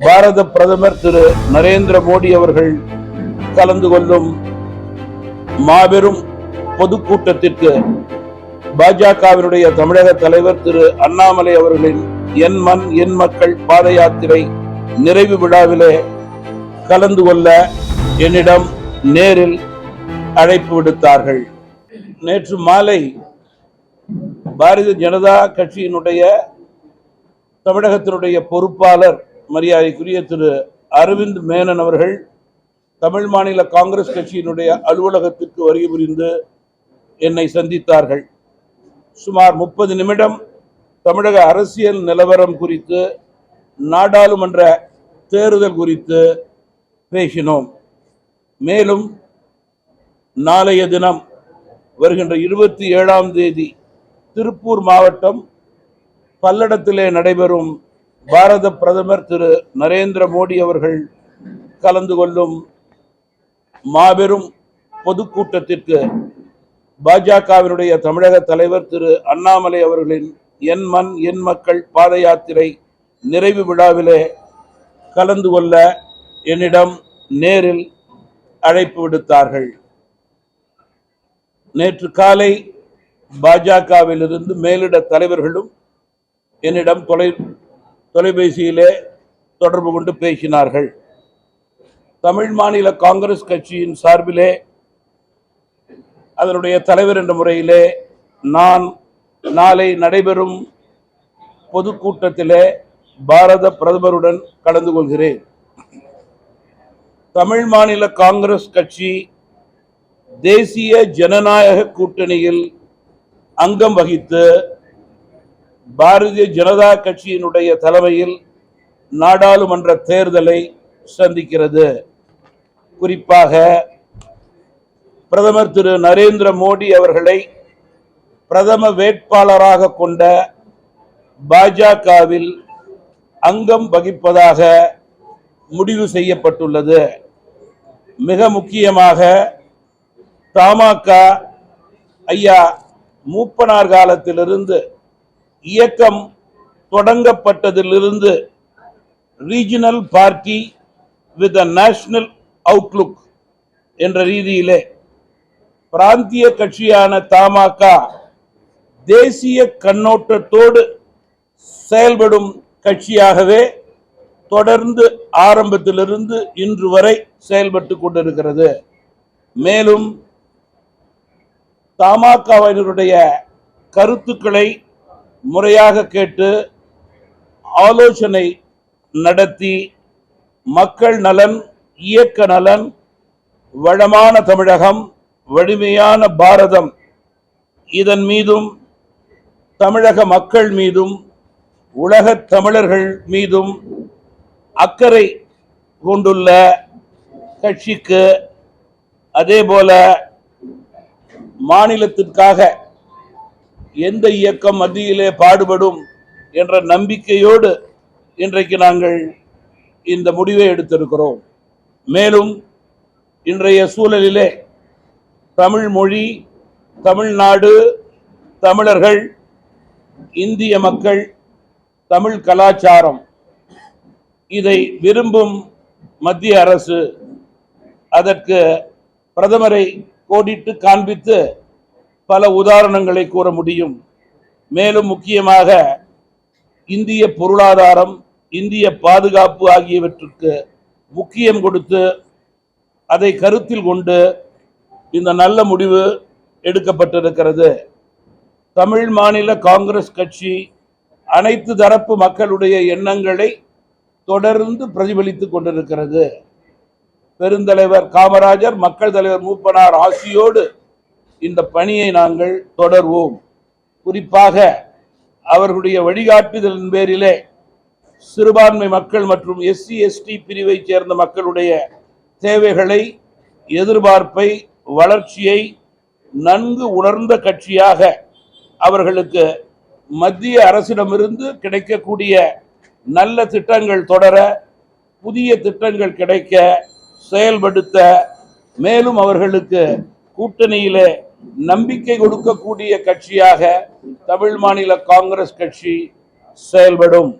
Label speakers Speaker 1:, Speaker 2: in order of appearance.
Speaker 1: பாரத பிரதமர் திரு நரேந்திர மோடி அவர்கள் கலந்து கொள்ளும் மாபெரும் பொதுக்கூட்டத்திற்கு பாஜகவினுடைய தமிழக தலைவர் திரு அண்ணாமலை அவர்களின் என் மண் என் மக்கள் பாத யாத்திரை நிறைவு விழாவிலே கலந்து கொள்ள என்னிடம் நேரில் அழைப்பு விடுத்தார்கள். நேற்று மாலை பாரதிய ஜனதா கட்சியினுடைய தமிழகத்தினுடைய பொறுப்பாளர் மரியாதைக்குரிய திரு அரவிந்த் மேனன் அவர்கள் தமிழ் மாநில காங்கிரஸ் கட்சியினுடைய அலுவலகத்திற்கு வருகை புரிந்து என்னை சந்தித்தார்கள். சுமார் முப்பது நிமிடம் தமிழக அரசியல் நிலவரம் குறித்து நாடாளுமன்ற தேர்தல் குறித்து பேசினோம். மேலும் நாளைய தினம் வருகின்ற இருபத்தி ஏழாம் தேதி திருப்பூர் மாவட்டம் பல்லடத்திலே நடைபெறும் பாரத பிரதமர் திரு நரேந்திர மோடி அவர்கள் கலந்து கொள்ளும் மாபெரும் பொதுக்கூட்டத்திற்கு பாஜகவினுடைய தமிழக தலைவர் திரு அண்ணாமலை அவர்களின் என் மண் என் மக்கள் பாத யாத்திரை நிறைவு விழாவிலே கலந்து கொள்ள என்னிடம் நேரில் அழைப்பு விடுத்தார்கள். நேற்று காலை பாஜகவிலிருந்து மேலிட தலைவர்களும் என்னிடம் தொலை தொலைபேசியிலே தொடர்பு கொண்டு பேசினார்கள். தமிழ் மாநில காங்கிரஸ் கட்சியின் சார்பிலே அதனுடைய தலைவர் என்ற முறையிலே நான் நாளை நடைபெறும் பொதுக்கூட்டத்திலே பாரத பிரதமருடன் கலந்து கொள்கிறேன். தமிழ் மாநில காங்கிரஸ் கட்சி தேசிய ஜனநாயக கூட்டணியில் அங்கம் வகித்து பாரதிய ஜனதா கட்சியினுடைய தலைமையில் நாடாளுமன்ற தேர்தலை சந்திக்கிறது. குறிப்பாக பிரதமர் திரு நரேந்திர மோடி அவர்களை பிரதம வேட்பாளராக கொண்ட பாஜகவில் அங்கம் வகிப்பதாக முடிவு செய்யப்பட்டுள்ளது. மிக முக்கியமாக தமாக ஐயா மூப்பனார் காலத்திலிருந்து இயக்கம் தொடங்கப்பட்டதிலிருந்து regional party with a national outlook என்ற ரீதியிலே பிராந்திய கட்சியான தமாக தேசிய கண்ணோட்டத்தோடு செயல்படும் கட்சியாகவே தொடர்ந்து ஆரம்பத்திலிருந்து இன்று வரை செயல்பட்டு கொண்டிருக்கிறது. மேலும் தமாகவினருடைய கருத்துக்களை முறையாக கேட்டு ஆலோசனை நடத்தி மக்கள் நலன் இயக்க நலன் வளமான தமிழகம் வலிமையான பாரதம் இதன் மீதும் தமிழக மக்கள் மீதும் உலகத் தமிழர்கள் மீதும் அக்கறை கொண்டுள்ள கட்சிக்கு அதேபோல மாநிலத்திற்காக எந்த இயக்கம் மத்தியிலே பாடுபடும் என்ற நம்பிக்கையோடு இன்றைக்கு நாங்கள் இந்த முடிவை எடுத்திருக்கிறோம். மேலும் இன்றைய சூழலிலே தமிழ் மொழி தமிழ்நாடு தமிழர்கள் இந்திய மக்கள் தமிழ் கலாச்சாரம் இதை விரும்பும் மத்திய அரசு அதற்கு பிரதமரை கோடிட்டு காண்பித்து பல உதாரணங்களை கூற முடியும். மேலும் முக்கியமாக இந்திய பொருளாதாரம் இந்திய பாதுகாப்பு ஆகியவற்றுக்கு முக்கியம் கொடுத்து அதை கருத்தில் கொண்டு இந்த நல்ல முடிவு எடுக்கப்பட்டிருக்கிறது. தமிழ் மாநில காங்கிரஸ் கட்சி அனைத்து தரப்பு மக்களுடைய எண்ணங்களை தொடர்ந்து பிரதிபலித்து கொண்டிருக்கிறது. பெருந்தலைவர் காமராஜர் மக்கள் தலைவர் மூப்பனார் ஆசியோடு இந்த பணியை நாங்கள் தொடர்வோம். குறிப்பாக அவர்களுடைய வழிகாட்டுதலின் பேரிலே சிறுபான்மை மக்கள் மற்றும் எஸ்சி எஸ்டி பிரிவைச் சேர்ந்த மக்களுடைய தேவைகளை எதிர்பார்ப்பை வளர்ச்சியை நன்கு உணர்ந்த கட்சியாக அவர்களுக்கு மத்திய அரசிடமிருந்து கிடைக்கக்கூடிய நல்ல திட்டங்கள் தொடர புதிய திட்டங்கள் கிடைக்க செயல்படுத்த மேலும் அவர்களுக்கு கூட்டணியிலே நம்பிக்கை கொடுக்கக்கூடிய கட்சியாக தமிழ் மாநில காங்கிரஸ் கட்சி செயல்படும்.